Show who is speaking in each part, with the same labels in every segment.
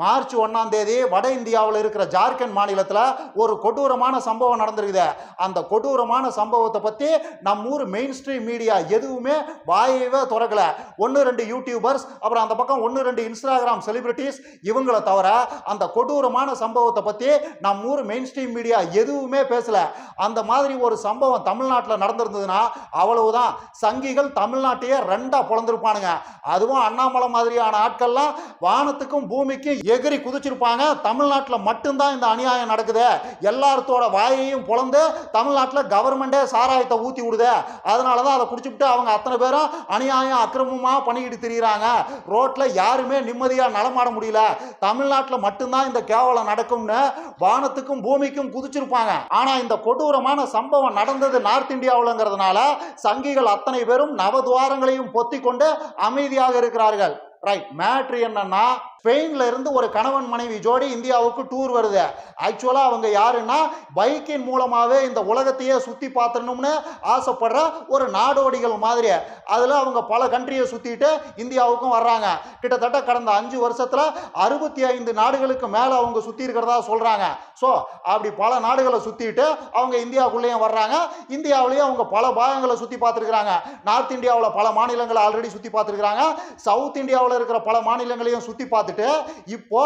Speaker 1: March ஒன்றாம் தேதி வட இந்தியாவில் இருக்கிற ஜார்க்கண்ட் மாநிலத்தில் ஒரு கொடூரமான சம்பவம் நடந்திருக்குது. அந்த கொடூரமான சம்பவத்தை பற்றி நம்ம ஊர் மெயின் ஸ்ட்ரீம் மீடியா எதுவுமே வாயவே திறக்கல. ஒன்று ரெண்டு யூடியூபர்ஸ் அப்புறம் அந்த பக்கம் ஒன்று ரெண்டு இன்ஸ்டாகிராம் செலிபிரிட்டிஸ் இவங்களை தவிர அந்த கொடூரமான சம்பவத்தை பற்றி நம்ம ஊர் மெயின் ஸ்ட்ரீம் மீடியா எதுவுமே பேசல. அந்த மாதிரி ஒரு சம்பவம் தமிழ்நாட்டில் நடந்திருந்ததுன்னா அவ்வளவுதான். சங்கிகள் தமிழ்நாட்டையே ரெண்டாக பிளந்திருப்பானுங்க. அதுவும் அண்ணாமலை மாதிரியான ஆட்கள்லாம் வானத்துக்கும் பூமிக்கும் எகிரி குதிச்சிருப்பாங்க. தமிழ்நாட்டில் மட்டும்தான் இந்த அநியாயம் நடக்குது. எல்லாத்தோட வாயையும் பொழந்து தமிழ்நாட்டில் கவர்மெண்டே சாராயத்தை ஊற்றி விடுது. அதனால தான் அதை குடிச்சுட்டு அவங்க அத்தனை பேரும் அநியாயம் அக்கிரமமாக பண்ணிக்கிட்டு திரியிறாங்க. ரோட்டில் யாருமே நிம்மதியாக நடமாட முடியல. தமிழ்நாட்டில் மட்டும்தான் இந்த கேவலம் நடக்கும்னு வானத்துக்கும் பூமிக்கும் குதிச்சிருப்பாங்க. ஆனால் இந்த கொடூரமான சம்பவம் நடந்தது நார்த் இந்தியாவிலங்கிறதுனால சங்கிகள் அத்தனை பேரும் நவதுவாரங்களையும் பொத்தி கொண்டு அமைதியாக இருக்கிறார்கள். ரைட் மேட்ரு என்னன்னா ஸ்பெயின்ல இருந்து ஒரு கணவன் மனைவி ஜோடி இந்தியாவுக்கு டூர் வருது. ஆக்சுவலா அவங்க யாருன்னா பைக்கின் மூலமாவே இந்த உலகத்தையே சுத்தி பார்த்தணும்னு ஆசைப்படுற ஒரு நாடோடிகள் மாதிரி. அதுல அவங்க பல கண்ட்ரியை சுத்திட்டு இந்தியாவுக்கும் வர்றாங்க. கிட்டத்தட்ட கடந்த அஞ்சு வருஷத்துல அறுபத்தி ஐந்து நாடுகளுக்கு மேல அவங்க சுத்தி இருக்கிறதா சொல்றாங்க. ஸோ அப்படி பல நாடுகளை சுத்திட்டு அவங்க இந்தியாவுக்குள்ளேயும் வர்றாங்க. இந்தியாவிலேயும் அவங்க பல பாகங்களை சுத்தி பார்த்துருக்காங்க நார்த் இந்தியாவில் பல மாநிலங்களை ஆல்ரெடி சுத்தி பார்த்துருக்காங்க சவுத் இந்தியாவில் இருக்கிற பல மாநிலங்களையும் சுத்தி பார்த்துட்டு இப்போ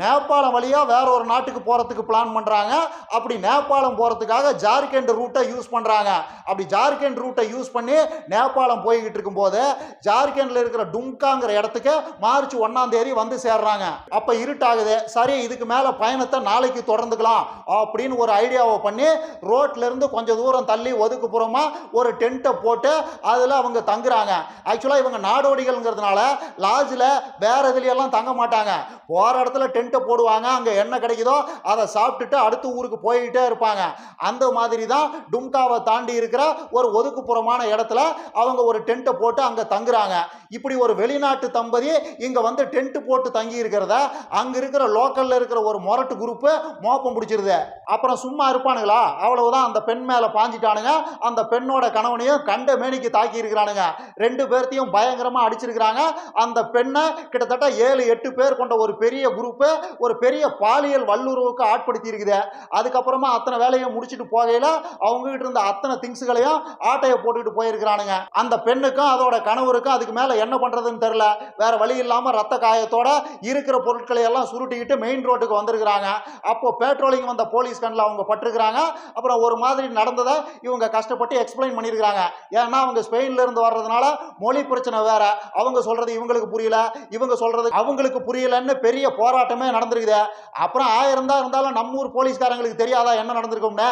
Speaker 1: நேபாளம் வழியா வேற ஒரு நாட்டுக்கு போறதுக்கு பிளான் பண்றாங்க. அப்படி நேபாளம் போறதுக்காக ஜார்க்கண்ட் ரூட்டை யூஸ் பண்றாங்க. அப்படி ஜார்க்கண்ட் ரூட்டை யூஸ் பண்ணி நேபாளம் போய்கிட்டு இருக்கும்போது ஜார்க்கண்டில் இருக்கிற டும்காங்கிற இடத்துக்கு மார்ச் ஒன்றாம் தேதி வந்து சேர்றாங்க. அப்போ இருட்டாகுது. சரி இதுக்கு மேலே பயணத்தை நாளைக்கு தொடர்ந்துக்கலாம் அப்படின்னு ஒரு ஐடியாவை பண்ணி ரோட்ல இருந்து கொஞ்சம் தூரம் தள்ளி ஒதுக்குப்புறமா ஒரு டென்ட்டை போட்டு அதுல அவங்க தங்குறாங்க. ஆக்சுவலா இவங்க நாடோடிகள்ங்கிறதுனால லாட்ஜில் வேற இதுலையெல்லாம் தங்க மாட்டாங்க. போகிற இடத்துல டென்ட்டை போடுவாங்க அங்கே என்ன கிடைக்குதோ அதை சாப்பிட்டுட்டு அடுத்த ஊருக்கு போய்கிட்டே இருப்பாங்க. அந்த மாதிரி தான் டும்காவை தாண்டி இருக்கிற ஒரு ஒதுக்குப்புறமான இடத்துல அவங்க ஒரு டென்ட்டை போட்டு அங்கே தங்குறாங்க. இப்படி ஒரு வெளிநாட்டு தம்பதி இங்கே வந்து டென்ட் போட்டு தங்கி இருக்கிறத அங்கே இருக்கிற லோக்கல்ல இருக்கிற ஒரு மொரட்டு குரூப்பு மோப்பம் பிடிச்சிருது. அப்புறம் சும்மா இருப்பானுங்களா? அவ்வளவுதான் அந்த பெண் மேலே பாஞ்சிட்டானுங்க. அந்த பெண்ணோட கணவனையும் கண்ட மேனிக்கு தாக்கி இருக்கிறானுங்க ரெண்டு பேர்த்தையும் பயங்கரமாக அடிச்சிருக்கிறாங்க. அந்த பெண்ணை கிட்டத்தட்ட ஏழு எட்டு பேர் கொண்ட ஒரு பெரிய குரூப்பை ஒரு பெரிய பாலியல் வல்லுறவுக்கு ஆட்படுத்தி இருக்குது. அதுக்கப்புறமா அத்தனை வேலையும் முடிச்சுட்டு போகையில் அவங்க கிட்ட இருந்த அத்தனை திங்ஸுகளையும் ஆட்டையை போட்டுக்கிட்டு போயிருக்கிறானுங்க. அந்த பெண்ணுக்கும் அதோட கணவருக்கும் அதுக்கு மேலே என்ன பண்ணுறதுன்னு தெரில வேற வழி இல்லாமல் ரத்த காயத்தோட இருக்கிற பொருட்களை எல்லாம் சுருட்டிக்கிட்டு மெயின் ரோட்டுக்கு வந்திருக்கிறாங்க. அப்போ பேட்ரோலிங் வந்த போலீஸ் கண்ணில் அவங்க பட்டிருக்கிறாங்க. அப்புறம் ஒரு மாதிரி நடந்ததை இவங்க கஷ்டப்பட்டு எக்ஸ்பிளைன் பண்ணியிருக்கிறாங்க. ஏன்னா அவங்க ஸ்பெயின்ல இருந்து வர்றதுனால மொழி பிரச்சனை வேற. அவங்க சொல்றது இவங்களுக்கு புரியல. இவங்க சொல்றது அவங்களுக்கு புரியலன்னு பெரிய போராட்டமே நடந்திருக்குது. அப்புறம் ஆயிரம் தான் இருந்தாலும் நம்ம ஊர் போலீஸ்காரங்களுக்கு தெரியாதா என்ன நடந்திருக்கும்னு?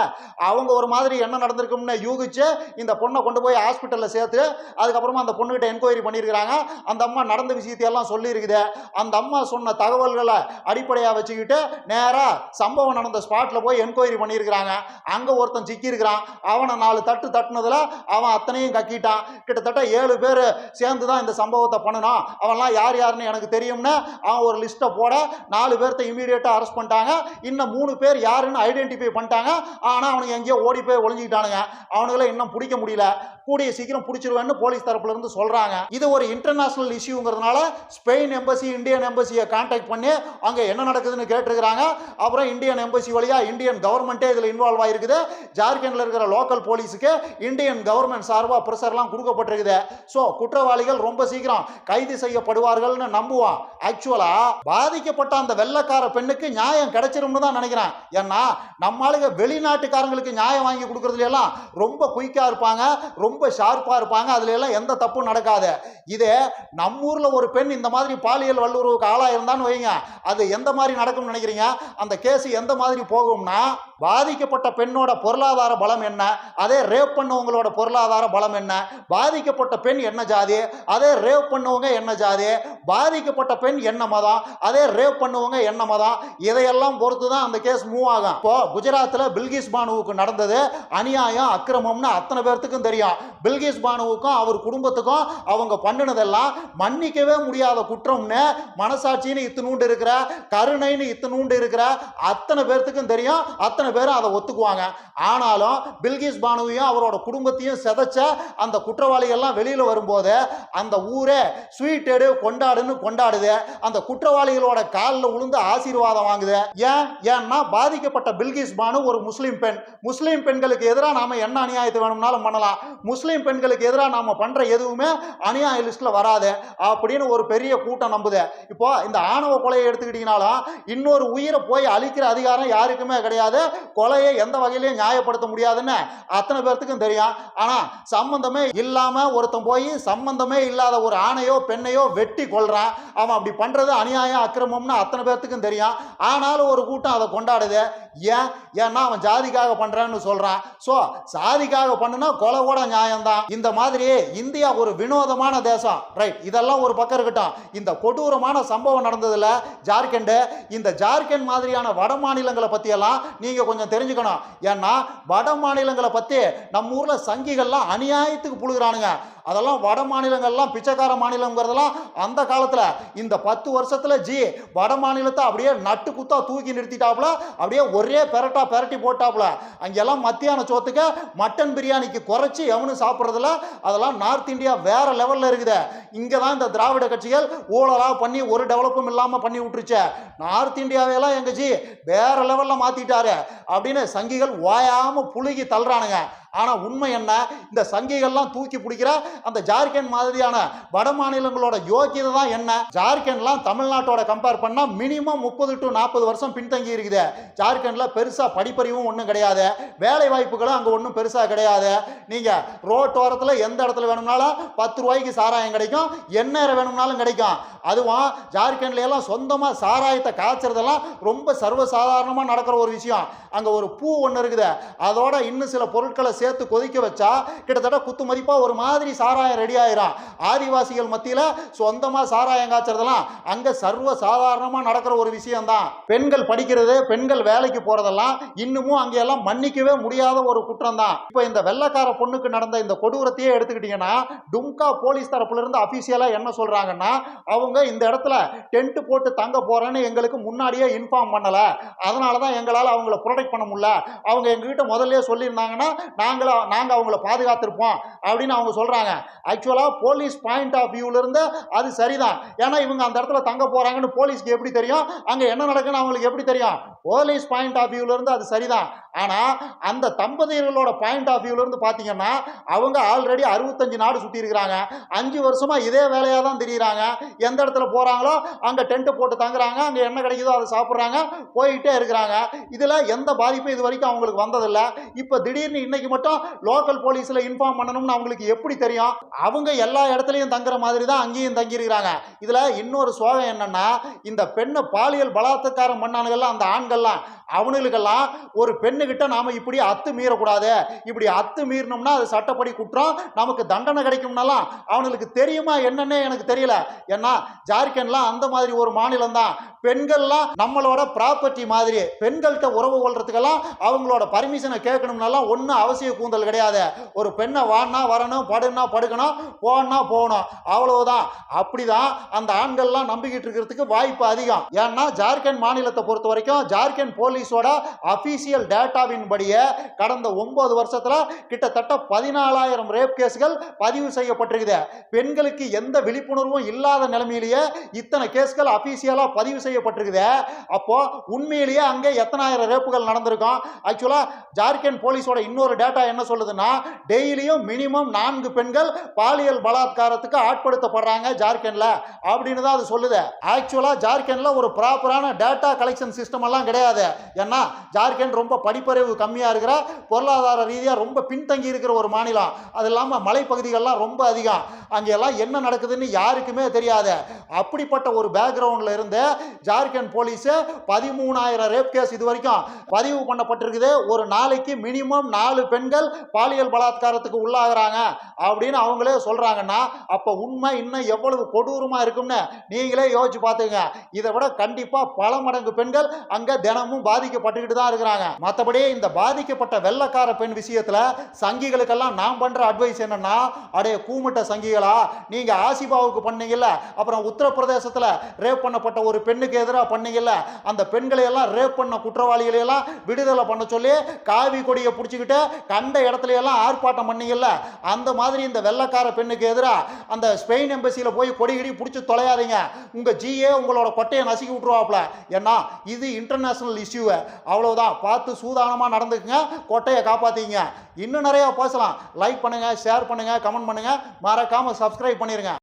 Speaker 1: அவங்க ஒரு மாதிரி என்ன நடந்திருக்கும்னு யூகிச்சு இந்த பொண்ணை கொண்டு போய் ஹாஸ்பிட்டலில் சேர்த்து அதுக்கப்புறமா அந்த பொண்ணுகிட்ட என்கொயரி பண்ணியிருக்கிறாங்க. அந்த அம்மா நடந்த விஷயத்தையெல்லாம் சொல்லியிருக்குது. அந்த அம்மா சொன்ன தகவல்களை அடிப்படையாக வச்சுக்கிட்டு நேராக சம்பவம் நடந்த ஸ்பாட்டில் போய் என்கொயரி பண்ணியிருக்கிறாங்க. அங்கே ஒருத்தன் சிக்கியிருக்கிறான். அவனை நாலு தட்டு தட்டுனதில் அவன் அத்தனையும் கக்கிட்டான். கிட்டத்தட்ட ஏழு பேர் சேர்ந்து தான் இந்த சம்பவத்தை பண்ணணும் அவன்லாம் யார் யாருன்னு எனக்கு தெரியும்னு ஒரு லிஸ்ட்டை போட நாலு பேர்த்த இமீடியட்டாக அரெஸ்ட் பண்ணிட்டாங்க. இன்னும் மூணு பேர் யாருன்னு ஐடென்டிஃபை பண்ணிட்டாங்க. ஆனால் அவனுக்கு எங்கேயோ ஓடி போய் ஒளிஞ்சிக்கிட்டானுங்க. அவனுங்களை இன்னும் பிடிக்க முடியல. கூடிய சீக்கிரம் பிடிச்சிருவேன்னு போலீஸ் தரப்புலேருந்து சொல்கிறாங்க இது ஒரு இன்டர்நேஷ்னல் இஷ்யூங்கிறதுனால ஸ்பெயின் எம்பசி இந்தியன் எம்பசியை கான்டாக்ட் பண்ணி அங்கே என்ன நடக்குதுன்னு கேட்டிருக்கிறாங்க. அப்புறம் இந்தியன் எம்பசி வழியாக இந்தியன் கவர்மெண்ட்டே இதில் இன்வால்வ் ஆகிருக்குது ஜார்க்கண்டில் இருக்கிற லோக்கல் போலீஸுக்கு இந்தியன் கவர்மெண்ட் சார்பாக ப்ரெஷர்லாம் கொடுக்கப்பட்டிருக்குது. ஸோ குற்றவாளிகள் ரொம்ப சீக்கிரம் கைது செய்யப்படுவார்கள்னு நம்புவான் ஆக்சுவல் பாதிக்கப்பட்ட அந்த வெள்ளக்கார பெண்ணுக்கு நியாயம் கிடைச்சிரும்னு தான் நினைக்கிறேன். ஏன்னா நம்ம ஆளுங்க வெளிநாட்டுக்காரங்களுக்கு நியாயம் வாங்கி கொடுக்கறதுல எல்லாம் ரொம்ப குயிக்கா இருப்பாங்க ரொம்ப ஷார்ப்பா இருப்பாங்க அதுல எல்லாம் எந்த தப்பும் நடக்காது. இதே நம்ம ஊர்ல ஒரு பெண் இந்த மாதிரி பாலியல் வல்லுறவுக்கு ஆளாயிருந்தான்னு வைங்க. அது எந்த மாதிரி நடக்கும்னு நினைக்கிறீங்க? அந்த கேஸ் எந்த மாதிரி போகும்னா பாதிக்கப்பட்ட பெண்ணோட பொருளாதார பலம் என்ன? அதே ரேப் பண்ணவங்களோட பொருளாதார பலம் என்ன? பாதிக்கப்பட்ட பெண் என்ன ஜாதி? அதே ரேப் பண்ணவங்க என்ன ஜாதி? பாதிக்கப்பட்ட பெண் என்ன மதம்? அதே ரேப் பண்ணவங்க என்ன மதம்? இதையெல்லாம் பொறுத்து தான் அந்த கேஸ் மூவ் ஆகும். இப்போ குஜராத்தில் பில்கிஸ் பானுவுக்கு நடந்தது. அநியாயம் அக்கிரமம்னு அத்தனை பேர்த்துக்கும் தெரியும். பில்கிஸ் பானுவுக்கும் அவர் குடும்பத்துக்கும் அவங்க பண்ணினதெல்லாம் மன்னிக்கவே முடியாத குற்றம்னு மனசாட்சின்னு இத்தனூண்டு இருக்கிற இருக்கிற கருணைன்னு இத்தனூண்டு இருக்கிற அத்தனை பேர்த்துக்கும் தெரியும். அத்தனை பேரும் அதை ஒத்துக்குவாங்க. ஆனாலும் பில்கிஸ் பானுவையும் அவரோட குடும்பத்தையும் செதைச்ச அந்த குற்றவாளிகள்லாம் வெளியில் வரும்போது அந்த ஊரே ஸ்வீட் எடு கொண்டாடுன்னு கொண்டாடுது. அந்த குற்றவாளிகளோட காலில் உளுந்து ஆசீர்வாதம் வாங்குது. ஏன்? ஏன்னா பாதிக்கப்பட்ட பில்கிஸ் பானு ஒரு முஸ்லீம் பெண். முஸ்லீம் பெண்களுக்கு எதிராக நாம் என்ன அநியாயத்தை வேணும்னாலும் பண்ணலாம். முஸ்லீம் பெண்களுக்கு எதிராக நாம் பண்ணுற எதுவுமே அநியாய லிஸ்ட்டில் வராது அப்படின்னு ஒரு பெரிய கூட்டம் நம்புது. இப்போ இந்த ஆணவ கொலையை எடுத்துக்கிட்டீங்கனாலும் இன்னொரு உயிரை போய் அழிக்கிற அதிகாரம் யாருக்குமே கிடையாது. கொலையை எந்த வகையிலையும் நியாயப்படுத்த முடியாதுன்னு அத்தனை பேர்த்துக்கும் தெரியும். ஆனா சம்பந்தமே இல்லாம ஒருத்தன் போய் சம்பந்தமே இல்லாத ஒரு ஆணையோ பெண்ணையோ வெட்டி கொள்றான் அவன் அப்படி பண்ணுறது அநியாயம் அக்கிரமம்னு அத்தனை பேர்த்துக்கும் தெரியும். ஆனாலும் ஒரு கூட்டம் அதை கொண்டாடுது. ஏன்? ஏன்னா அவன் ஜாதிக்காக பண்ணுறான்னு சொல்றான். ஸோ ஜாதிக்காக பண்ணுனா கொலை கூட நியாயம்தான். இந்த மாதிரி இந்தியா ஒரு வினோதமான தேசம். ரைட் இதெல்லாம் ஒரு பக்கம் இருக்கட்டும். இந்த கொடூரமான சம்பவம் நடந்ததுல ஜார்க்கண்டு இந்த ஜார்க்கண்ட் மாதிரியான வட மாநிலங்களை பற்றியெல்லாம் நீங்கள் கொஞ்சம் தெரிஞ்சுக்கணும். ஏன்னா வட மாநிலங்களை பற்றி நம்ம ஊரில் சங்கிகள்லாம் அநியாயத்துக்கு புழுகிறானுங்க. அதெல்லாம் வட மாநிலங்கள்லாம் பிச்சைக்கார மாநிலங்கிறதெல்லாம் அந்த காலத்தில் இந்த பத்து வருஷத்தில் ஜி வட மாநிலத்தை அப்படியே நட்டு குத்தா தூக்கி நிறுத்திட்டாப்புல அப்படியே ஒரே பெரட்டா பெரட்டி போட்டாப்புல. அங்கெல்லாம் மத்தியான சோத்துக்கு மட்டன் பிரியாணிக்கு குறைச்சி எவனும் சாப்பிட்றதுல அதெல்லாம் நார்த் இந்தியா வேறு லெவலில் இருக்குது. இங்கே தான் இந்த திராவிட கட்சிகள் ஊழலாக பண்ணி ஒரு டெவலப்பும் இல்லாமல் பண்ணி விட்டுருச்சு. நார்த் இந்தியாவையெல்லாம் எங்க ஜி வேற லெவலில் மாற்றிட்டாரு அப்படின்னு சங்கிகள் ஓயாமல் புழுகி தள்ளுறானுங்க. ஆனால் உண்மை என்ன? இந்த சங்கிகள்லாம் தூக்கி பிடிக்கிற அந்த ஜார்க்கண்ட் மாதிரியான வட மாநிலங்களோட யோக்கியதை தான் என்ன? ஜார்க்கண்ட்லாம் தமிழ்நாட்டோட கம்பேர் பண்ணால் மினிமம் முப்பது டு நாற்பது வருஷம் பின்தங்கி இருக்குது. ஜார்க்கண்டில் பெருசாக படிப்பறிவும் ஒன்றும் கிடையாது. வேலை வாய்ப்புகளும் அங்கே ஒன்றும் பெருசாக கிடையாது. நீங்கள் ரோட்டோரத்தில் எந்த இடத்துல வேணும்னாலும் பத்து ரூபாய்க்கு சாராயம் கிடைக்கும் எந்நேரம் வேணும்னாலும் கிடைக்கும். அதுவும் ஜார்க்கண்ட்ல எல்லாம் சொந்தமாக சாராயத்தை காய்ச்சறதெல்லாம் ரொம்ப சர்வசாதாரணமாக நடக்கிற ஒரு விஷயம். அங்கே ஒரு பூ ஒன்று இருக்குது. அதோட இன்னும் சில பொருட்களை சேர்த்து கொதிக்க வச்சா கிட்டத்தட்ட குத்து மதிப்பாக ஒரு மாதிரி சாராயம் ரெடி ஆயிரும் ஆதிவாசிகள் மத்தியில் சொந்தமாக சாராயம் காய்ச்சறதெல்லாம் அங்கே சர்வ சாதாரணமாக நடக்கிற ஒரு விஷயம்தான். பெண்கள் படிக்கிறது பெண்கள் வேலைக்கு போகிறதெல்லாம் இன்னமும் அங்கெல்லாம் மன்னிக்கவே முடியாத ஒரு குற்றம் தான் இப்போ இந்த வெள்ளக்கார பொண்ணுக்கு நடந்த இந்த கொடூரத்தையே எடுத்துக்கிட்டிங்கன்னா டும்கா போலீஸ் தரப்புலேருந்து அஃபீஷியலாக என்ன சொல்கிறாங்கன்னா அவங்க இந்த இடத்துல டென்ட் போட்டு தங்க போகிறேன்னு எங்களுக்கு முன்னாடியே இன்ஃபார்ம் பண்ணலை. அதனால தான் எங்களால் அவங்கள ப்ரொடெக்ட் பண்ண முடியல. அவங்க எங்ககிட்ட முதல்ல சொல்லியிருந்தாங்கன்னா நாங்களா நாங்கள் அவங்கள பாதுகாத்திருப்போம் அப்படின்னு அவங்க சொல்கிறாங்க ஆக்சுவலாக போலீஸ் பாயிண்ட் ஆஃப் வியூவிலிருந்து அது சரிதான். ஏன்னா இவங்க அந்த இடத்துல தங்க போகிறாங்கன்னு போலீஸ்க்கு எப்படி தெரியும்? அங்கே என்ன நடக்குன்னு அவங்களுக்கு எப்படி தெரியும்? போலீஸ் பாயிண்ட் ஆஃப் வியூவிலிருந்து அது சரிதான். ஆனால் அந்த தம்பதியர்களோட பாயிண்ட் ஆஃப் வியூவிலிருந்து பார்த்தீங்கன்னா அவங்க ஆல்ரெடி அறுபத்தஞ்சு நாடு சுற்றி இருக்கிறாங்க. அஞ்சு வருஷமாக இதே வேலையாக தான் தெரியுறாங்க. எந்த இடத்துல போகிறாங்களோ அங்கே டென்ட்டு போட்டு தங்குறாங்க. அங்கே என்ன கிடைக்குதோ அதை சாப்பிட்றாங்க. போயிட்டே இருக்கிறாங்க. இதில் எந்த பாதிப்பும் இது வரைக்கும் அவங்களுக்கு வந்ததில்லை. இப்போ திடீர்னு இன்னைக்கு மட்டும் லோக்கல் போலீஸில் இன்ஃபார்ம் பண்ணணும்னு அவங்களுக்கு எப்படி தெரியும்? அவங்க எல்லா இடத்துலையும் தங்குற மாதிரி தான் அங்கேயும் தங்கியிருக்கிறாங்க. இதில் இன்னொரு சோகம் என்னன்னா இந்த பெண்ணை பாலியல் பலாத்காரம் பண்ணானுங்கள்ல அந்த ஆண்கள்லாம் அவனுங்களுக்கெல்லாம் ஒரு பெண்ணுகிட்ட நாம இப்படி அத்து மீறக்கூடாது. இப்படி அத்து மீறினோம்னா அது சட்டப்படி குற்றம் நமக்கு தண்டனை கிடைக்கும்னாலாம் அவனுக்கு தெரியுமா என்னன்னே எனக்கு தெரியல. ஏன்னா ஜார்க்கண்ட்லாம் அந்த மாதிரி ஒரு மாநிலம் தான் பெண்கள்லாம் நம்மளோட ப்ராப்பர்ட்டி மாதிரி பெண்கள்கிட்ட உறவு கொள்றதுக்கெல்லாம் அவங்களோட பர்மிஷனை கேட்கணும்னாலாம் ஒன்றும் அவசிய கூந்தல் கிடையாது. ஒரு பெண்ணை வான்னா வரணும் படுனா படுக்கணும் போனா போகணும். அவ்வளவுதான். அப்படிதான் அந்த ஆண்கள்லாம் நம்பிக்கிட்டு இருக்கிறதுக்கு வாய்ப்பு அதிகம். ஏன்னா ஜார்க்கண்ட் மாநிலத்தை பொறுத்த வரைக்கும் ஜார்க்கண்ட் போலீஸோட அபிஷியல் டேட்டாவின் படியே கடந்த ஒன்பது வருஷத்துல கிட்டத்தட்ட பதினாலாயிரம் ரேப் கேஸ்கள் பதிவு செய்யப்பட்டிருக்குது. பெண்களுக்கு எந்த விழிப்புணர்வும் இல்லாத நிலைமையிலேயே இத்தனை கேஸ்கள் அபிஷியலா பதிவு செய்யப்பட்டிருக்குது. அப்போ உண்மையிலேயே அங்கே எத்தனாயிரம் ரேப்புகள் நடந்திருக்கும்? ஆக்சுவலா ஜார்க்கண்ட் போலீஸோட இன்னொரு டேட்டா என்ன சொல்லுதுன்னா டெய்லியும் மினிமம் நான்கு பெண்கள் பாலியல் பலாத்காரத்துக்கு ஆட்படுத்தப்படுறாங்க ஜார்க்கண்ட்ல. அப்படின்னு தான் அது சொல்லுது. ஆக்சுவலா ஜார்க்கண்ட்ல ஒரு ப்ராப்பரான டேட்டா கலெக்ஷன் சிஸ்டம் எல்லாம் கிடையாது. ஏன்னா ஜார்க்கண்ட் ரொம்ப படிப்பறிவு கம்மியாக இருக்கிற பொருளாதார ரீதியாக ரொம்ப பின்தங்கி இருக்கிற ஒரு மாநிலம். அது இல்லாமல் மலைப்பகுதிகள்லாம் ரொம்ப அதிகம். அங்கெல்லாம் என்ன நடக்குதுன்னு யாருக்குமே தெரியாது. அப்படிப்பட்ட ஒரு பேக்ரவுண்டில் இருந்து ஜார்க்கண்ட் போலீஸ் பதிமூணாயிரம் ரேப் கேஸ் இது வரைக்கும் பதிவு பண்ணப்பட்டிருக்குது. ஒரு நாளைக்கு மினிமம் நாலு பெண் பெண்கள் பாலியல் பலாத்காரத்துக்கு உள்ளாகிறாங்க அப்படின்னு அவங்களே சொல்றாங்கன்னா அப்போ உண்மை இன்னும் எவ்வளவு கொடூரமாக இருக்கும்னு நீங்களே யோசிச்சு பார்த்துங்க. இதை விட கண்டிப்பாக பல மடங்கு பெண்கள் அங்கே தினமும் பாதிக்கப்பட்டுக்கிட்டு தான் இருக்கிறாங்க. மற்றபடி இந்த பாதிக்கப்பட்ட வெள்ளக்கார பெண் விஷயத்தில் சங்கிகளுக்கெல்லாம் நான் பண்ணுற அட்வைஸ் என்னென்னா அடைய கூமுட்ட சங்கிகளா நீங்கள் ஆசிபாவுக்கு பண்ணீங்கல்ல அப்புறம் உத்தரப்பிரதேசத்தில் ரேப் பண்ணப்பட்ட ஒரு பெண்ணுக்கு எதிராக பண்ணீங்கல்ல அந்த பெண்களை எல்லாம் ரேப் பண்ண குற்றவாளிகளை எல்லாம் விடுதலை பண்ண சொல்லி காவி கொடியை பிடிச்சிக்கிட்டு கண்ட இடத்துல எல்லாம் ஆர்ப்பாட்டம் பண்ணீங்கல்ல? அந்த மாதிரி இந்த வெள்ளக்கார பெண்ணுக்கு எதிராக அந்த ஸ்பெயின் எம்பசியில் போய் கொடி கிடி பிடிச்சி தொலையாதீங்க. உங்கள் ஜிஏ உங்களோட கொட்டையை நசுக்கி விட்ருவாப்புல ஏன்னா இது இன்டர்நேஷ்னல் இஷ்யூவை அவ்வளோதான் பார்த்து சூதானமாக நடந்துக்குங்க. கொட்டையை காப்பாற்றிங்க இன்னும் நிறையா பேசலாம். லைக் பண்ணுங்கள் ஷேர் பண்ணுங்கள் கமெண்ட் பண்ணுங்க. மறக்காமல் சப்ஸ்கிரைப் பண்ணிடுங்க